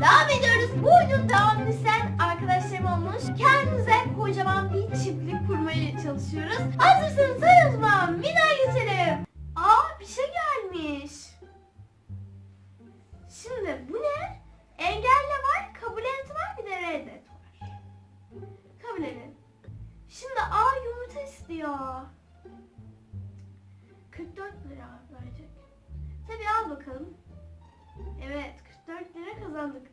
devam ediyoruz. Bu oyunun devamını sen arkadaşlarım olmuş. Kendimize kocaman bir çiftlik kurmaya çalışıyoruz. Hazırsanız hadi o zaman videoya geçelim. Kazandık.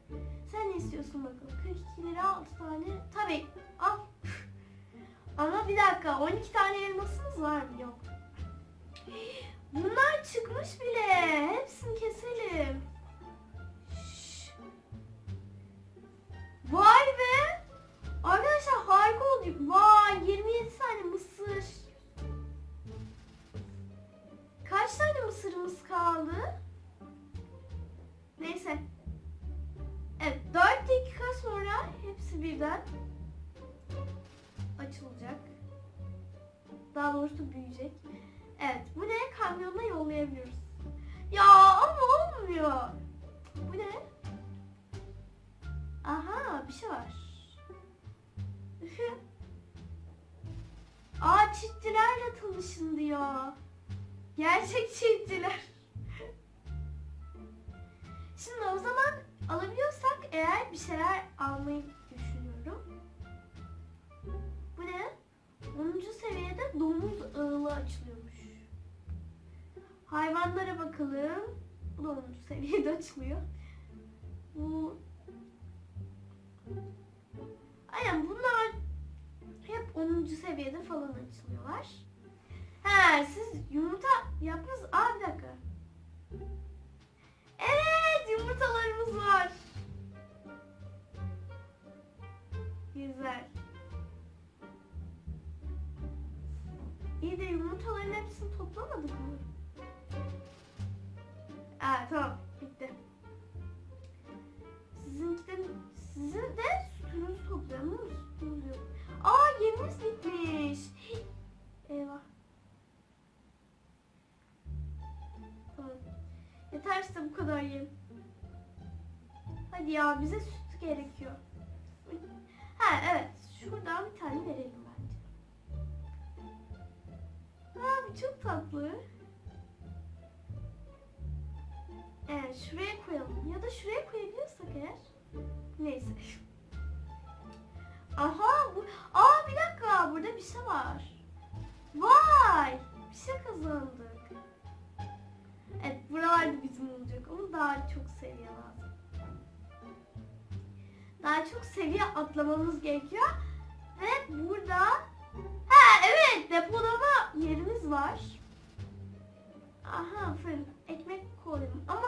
Sen ne istiyorsun bakalım? 42 lira 6 tane. Tabii al. Ama bir dakika 12 tane elmasımız var mı? Yok. Bunlar çıkmış bile. Hepsini keselim. Şşş. Vay be. Arkadaşlar harika oldu. Evet bu ne? Kamyonla yollayabiliyoruz. Ya ama olmuyor. Bu ne? Aha bir şey var. Aa çiftçilerle tanışın diyor. Gerçek çiftçiler. Şimdi o zaman alabiliyorsak eğer bir şeyler almayı düşünüyorum. Bu ne? 10. seviyede domuz ağılı açılıyormuş. Hayvanlara bakalım. Bu da 10. seviyede açılıyor. Bu Aynen bunlar hep 10. seviyede falan açılıyorlar. He siz yumurta yaptınız. Aa bir dakika. Evet yumurtalarımız var. Güzel. İyi de yumurtaların hepsini toplamadık mı? Tamam bitti. Sizinki de, sizin de sütünüzü toplayalım ama sütünüz yok. Aa yemimiz bitmiş. Eyvah. Tamam. Yeter size bu kadar yem. Hadi ya bize süt gerekiyor. Ha evet. Şuradan bir tane verelim bence. Aa bu çok tatlı. Evet şuraya koyalım. Ya da şuraya koyabiliyorsak eğer. Neyse. Aha bu. Aa bir dakika burada bir şey var. Vay! Bir şey kazandık. Evet buralar da bizim olacak ama daha çok seviye lazım. Daha çok seviye atlamamız gerekiyor. Ve burada ha evet depolama yerimiz var. Aha fırın ekmek koydum ama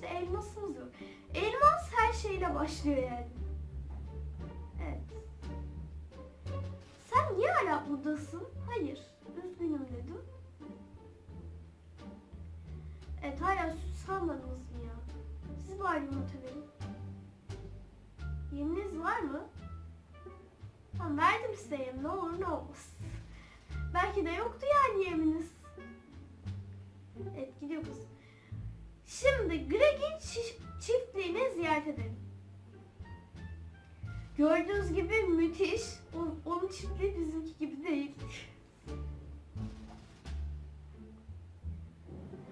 işte elmasımız yok. Elmas her şeyle başlıyor yani. Evet. Sen niye hala buradasın? Hayır. Üzgünüm dedim. Evet hala süt salmadınız mı ya? Siz bari yumurta verin. Yeminiz var mı? Tamam verdim size yem. Ne olur ne olmaz. Belki de yoktu yani yeminiz. Evet gidiyoruz. Şimdi Greg'in çi- çiftliğini ziyaret edelim. Gördüğünüz gibi müthiş. Onun çiftliği bizimki gibi değil.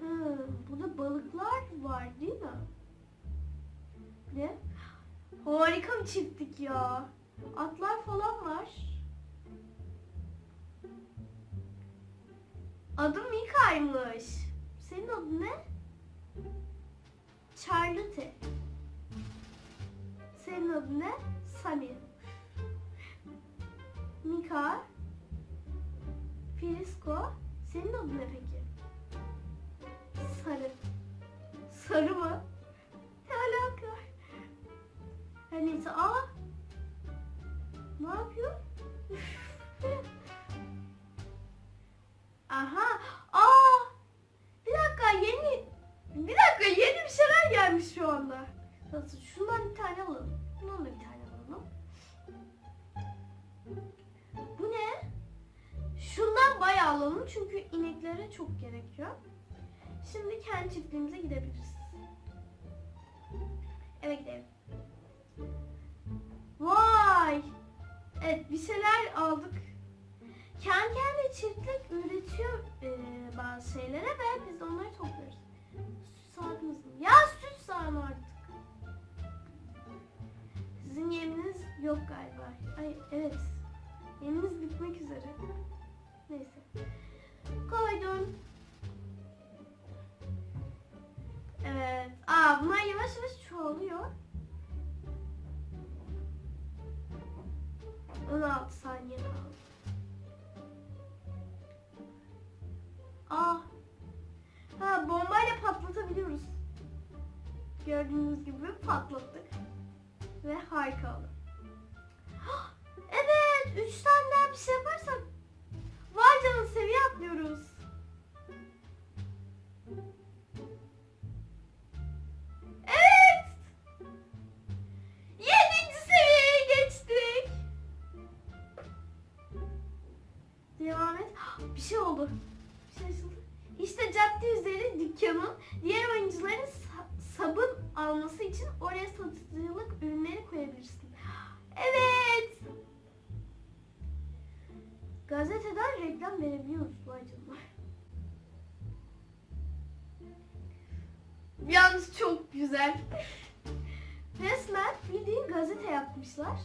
Hmm, burada balıklar var değil mi? Ne? Harika bir çiftlik ya. Atlar falan var. Adım Mika'ymış. Senin adın ne? Ne peki? Sarı. Sarı mı? Ne alaka? Her neyse aa. Ne yapıyor? Aha. Aa. Bir dakika yeni bir dakika yeni bir şeyler gelmiş şu anda. Nasıl? Şundan bir tane alalım. Bundan da bir tane alalım. Şundan bayağı alalım çünkü ineklere çok gerekiyor. Şimdi kendi çiftliğimize gidebiliriz. Eve gidelim. Vay. Evet bir şeyler aldık. Kendi çiftlik üretiyor e, bazı şeylere ve biz de onları topluyoruz. Süt saatimiz mi? Ya süt sağım artık. Sizin yeminiz yok galiba. Ay evet. Yeminiz bitmek üzere. Neyse. Koydum. Evet. Aa bunlar yavaş yavaş çoğalıyor. 16 saniye kaldı. Aa. Ha bombayla patlatabiliyoruz. Gördüğünüz gibi patlattık. Ve harika oldu. Evet, 3 tane daha bir şey yaparsak Vay canına seviye atlıyoruz. Gazeteden reklam verebiliyoruz vay canına. Yalnız çok güzel. Resmen bildiğin gazete yapmışlar.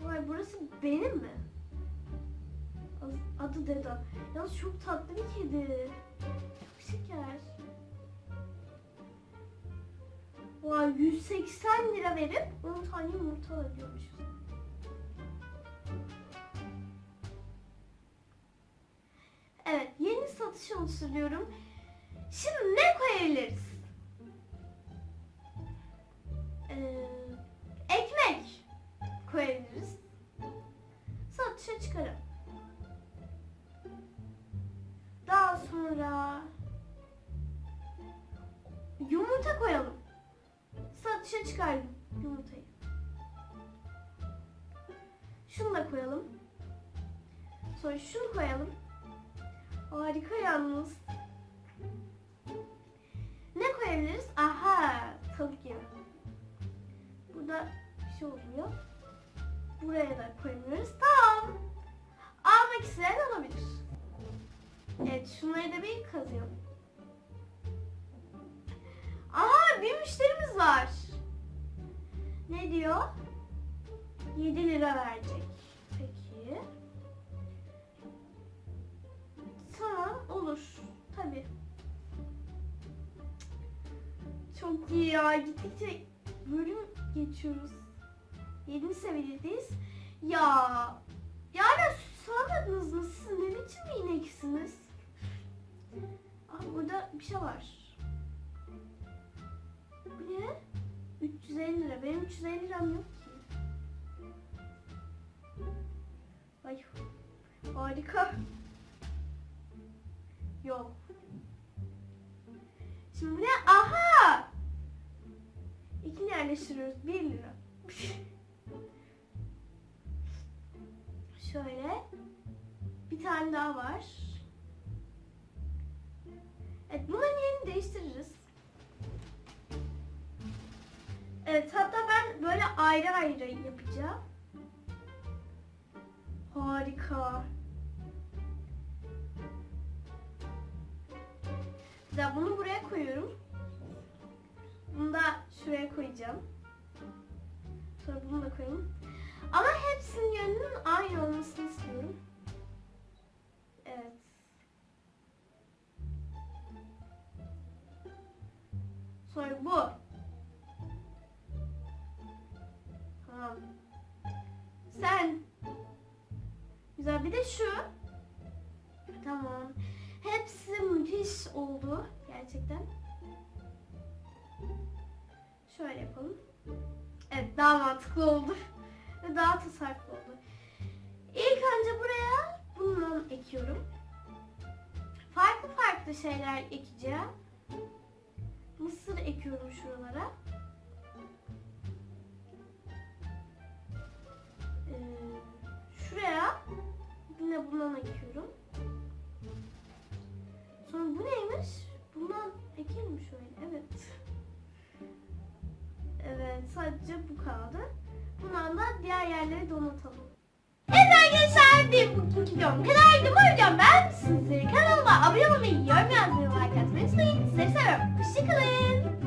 Vay burası benim mi? Adı Deda. Yalnız çok tatlı bir kedi. Çok şeker. Vay 180 lira verip 10 tane yumurta alabiliyormuşuz. Satış oluşturuyorum. Şimdi ne koyabiliriz? Ee, ekmek koyabiliriz. Satışa çıkarım. Daha sonra yumurta koyalım. Satışa çıkardım yumurtayı. Şunu da koyalım. Sonra şunu koyalım. Harika yalnız. Ne koyabiliriz? Aha, tavuk yemi. Burada bir şey oluyor. Buraya da koyabiliriz. Tamam. Almak isteyen alabilir. Evet, şunları da bir kazıyalım. Aha, bir müşterimiz var. Ne diyor? 7 lira verecek. Çok iyi ya. Gittikçe bölüm geçiyoruz. 7. seviyedeyiz. Ya. Ya hala süt sağmadınız mı? Siz ne biçim bir ineksiniz? Ah burada bir şey var. Bu ne? 350 lira. Benim 350 liram yok ki. Ay. Harika. Yok. Şimdi ne? Aha! Yerleştiriyoruz. 1 lira. Şöyle. Bir tane daha var. Evet bunların yerini değiştiririz. Evet hatta ben böyle ayrı ayrı yapacağım. Harika. Güzel bunu buraya koyuyorum. Bunu da şuraya koyacağım. Sonra bunu da koyayım. Ama hepsinin yönünün aynı olmasını istiyorum. Evet. Sonra bu. Tamam. Sen. Güzel. Bir de şu. Tamam. Hepsi müthiş oldu. Gerçekten. Şöyle yapalım. Evet daha mantıklı oldu. Ve daha tasarruflu oldu. İlk önce buraya bundan ekiyorum. Farklı farklı şeyler ekeceğim. Mısır ekiyorum şuralara. Ee, şuraya yine bundan ekiyorum. Sonra bu neymiş? Bundan ekelim şöyle. Evet. Evet sadece bu kaldı. Bundan da diğer yerleri donatalım. Evet arkadaşlar bir bugünkü videom kadarıydı. Bu videomu beğenmişsinizdir. Kanalıma abone olmayı, yorum yazmayı, like atmayı unutmayın. Sizleri seviyorum. Hoşçakalın.